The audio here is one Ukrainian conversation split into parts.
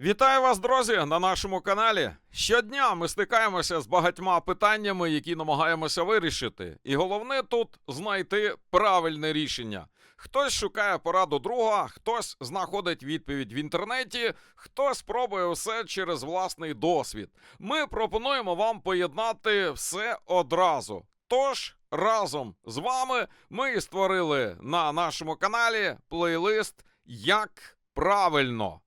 Вітаю вас, друзі, на нашому каналі. Щодня ми стикаємося з багатьма питаннями, які намагаємося вирішити. І головне тут знайти правильне рішення. Хтось шукає пораду друга, хтось знаходить відповідь в інтернеті, хтось пробує все через власний досвід. Ми пропонуємо вам поєднати все одразу. Тож разом з вами ми і створили на нашому каналі плейлист Як правильно.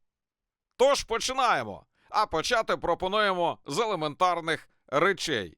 Тож починаємо. А почати пропонуємо з елементарних речей.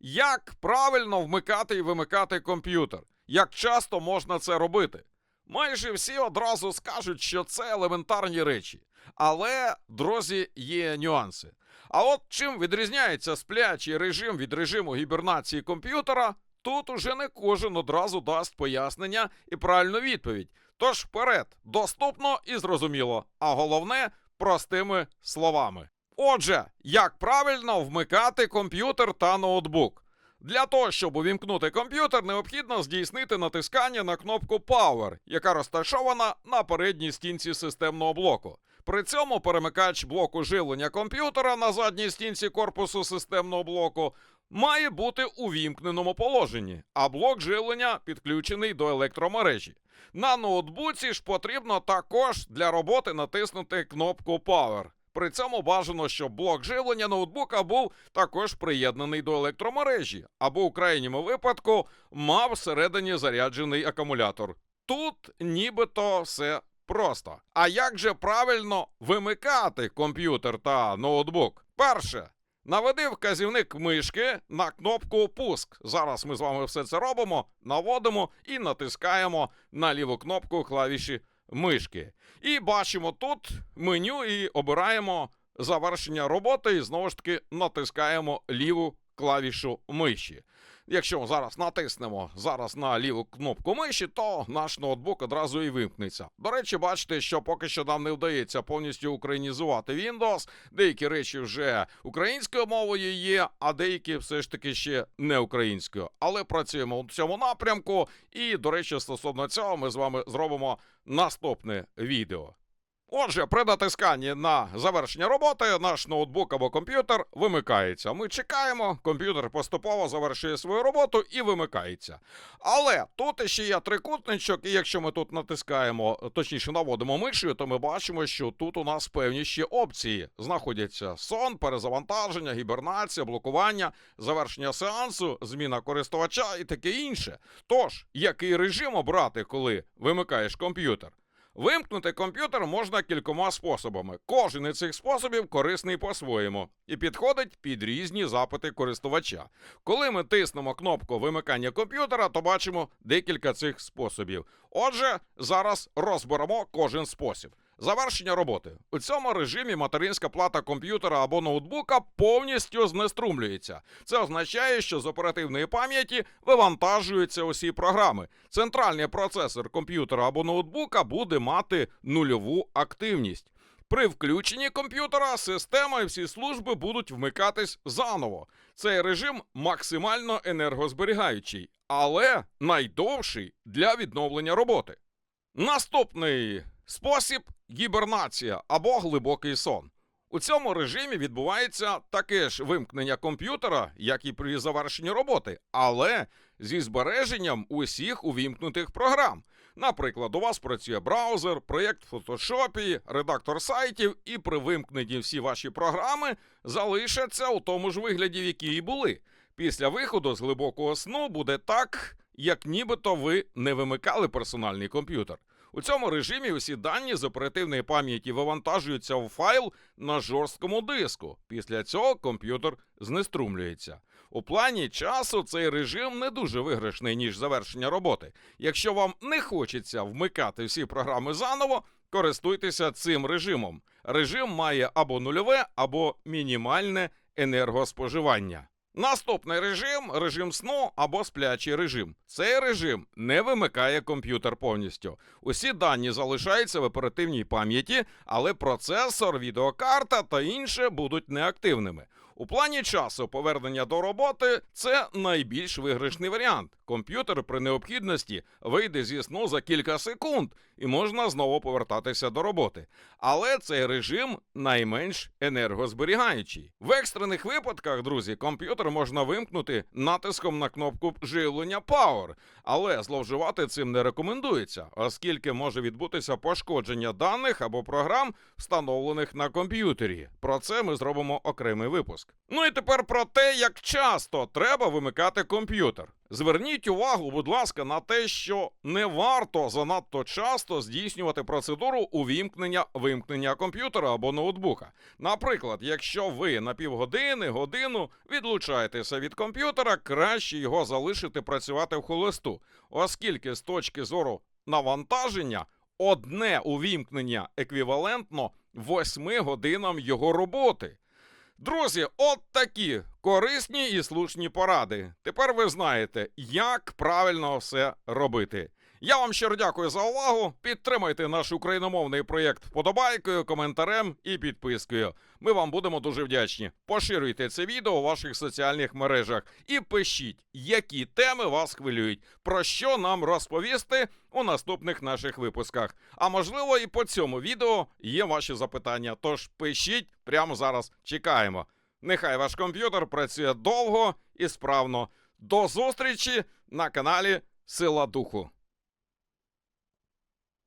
Як правильно вмикати і вимикати комп'ютер? Як часто можна це робити? Майже всі одразу скажуть, що це елементарні речі. Але, друзі, є нюанси. А от чим відрізняється сплячий режим від режиму гібернації комп'ютера, тут уже не кожен одразу дасть пояснення і правильну відповідь. Тож вперед, доступно і зрозуміло, а головне простими словами. Отже, як правильно вмикати комп'ютер та ноутбук? Для того, щоб увімкнути комп'ютер, необхідно здійснити натискання на кнопку Power, яка розташована на передній стінці системного блоку. При цьому перемикач блоку живлення комп'ютера на задній стінці корпусу системного блоку має бути у вімкненому положенні, а блок живлення підключений до електромережі. На ноутбуці ж потрібно також для роботи натиснути кнопку Power. При цьому бажано, щоб блок живлення ноутбука був також приєднаний до електромережі, або у крайньому випадку мав всередині заряджений акумулятор. Тут нібито все просто. А як же правильно вимикати комп'ютер та ноутбук? Перше. Наведи вказівник мишки на кнопку Пуск. Зараз ми з вами все це робимо, наводимо і натискаємо на ліву кнопку клавіші мишки. І бачимо тут меню і обираємо завершення роботи, і знову ж таки натискаємо ліву клавішу миші. Якщо зараз натиснемо зараз на ліву кнопку миші, то наш ноутбук одразу і вимкнеться. До речі, бачите, що поки що нам не вдається повністю українізувати Windows. Деякі речі вже українською мовою є, а деякі все ж таки ще не українською. Але працюємо в цьому напрямку. І, до речі, стосовно цього, ми з вами зробимо наступне відео. Отже, при натисканні на завершення роботи наш ноутбук або комп'ютер вимикається. Ми чекаємо, комп'ютер поступово завершує свою роботу і вимикається. Але тут ще є трикутничок, і якщо ми тут натискаємо, точніше наводимо мишею, то ми бачимо, що тут у нас певні ще опції знаходяться: сон, перезавантаження, гібернація, блокування, завершення сеансу, зміна користувача і таке інше. Тож, який режим обрати, коли вимикаєш комп'ютер? Вимкнути комп'ютер можна кількома способами. Кожен із цих способів корисний по-своєму і підходить під різні запити користувача. Коли ми тиснемо кнопку вимикання комп'ютера, то бачимо декілька цих способів. Отже, зараз розберемо кожен спосіб. Завершення роботи. У цьому режимі материнська плата комп'ютера або ноутбука повністю знеструмлюється. Це означає, що з оперативної пам'яті вивантажуються усі програми. Центральний процесор комп'ютера або ноутбука буде мати нульову активність. При включенні комп'ютера система і всі служби будуть вмикатись заново. Цей режим максимально енергозберігаючий, але найдовший для відновлення роботи. Наступний спосіб гібернація або глибокий сон. У цьому режимі відбувається таке ж вимкнення комп'ютера, як і при завершенні роботи, але зі збереженням усіх увімкнутих програм. Наприклад, у вас працює браузер, проєкт в фотошопі, редактор сайтів, і при вимкненні всі ваші програми залишаться у тому ж вигляді, в якій і були. Після виходу з глибокого сну буде так, як нібито ви не вимикали персональний комп'ютер. У цьому режимі усі дані з оперативної пам'яті вивантажуються в файл на жорсткому диску. Після цього комп'ютер знеструмлюється. У плані часу цей режим не дуже виграшний, ніж завершення роботи. Якщо вам не хочеться вмикати всі програми заново, користуйтеся цим режимом. Режим має або нульове, або мінімальне енергоспоживання. Наступний режим режим сну або сплячий режим. Цей режим не вимикає комп'ютер повністю. Усі дані залишаються в оперативній пам'яті, але процесор, відеокарта та інше будуть неактивними. У плані часу повернення до роботи це найбільш виграшний варіант. Комп'ютер при необхідності вийде зі сну за кілька секунд і можна знову повертатися до роботи. Але цей режим найменш енергозберігаючий. В екстрених випадках, друзі, комп'ютер можна вимкнути натиском на кнопку живлення Power, але зловживати цим не рекомендується, оскільки може відбутися пошкодження даних або програм, встановлених на комп'ютері. Про це ми зробимо окремий випуск. Ну і тепер про те, як часто треба вимикати комп'ютер. Зверніть увагу, будь ласка, на те, що не варто занадто часто здійснювати процедуру увімкнення вимкнення комп'ютера або ноутбука. Наприклад, якщо ви на півгодини, годину відлучаєтеся від комп'ютера, краще його залишити працювати в холосту, оскільки з точки зору навантаження одне увімкнення еквівалентно 8 годинам його роботи. Друзі, от такі корисні і слушні поради. Тепер ви знаєте, як правильно все робити. Я вам щиро дякую за увагу. Підтримайте наш україномовний проєкт вподобайкою, коментарем і підпискою. Ми вам будемо дуже вдячні. Поширюйте це відео у ваших соціальних мережах і пишіть, які теми вас хвилюють, про що нам розповісти у наступних наших випусках. А можливо, і по цьому відео є ваші запитання. Тож пишіть прямо зараз. Чекаємо. Нехай ваш комп'ютер працює довго і справно. До зустрічі на каналі Сила Духу.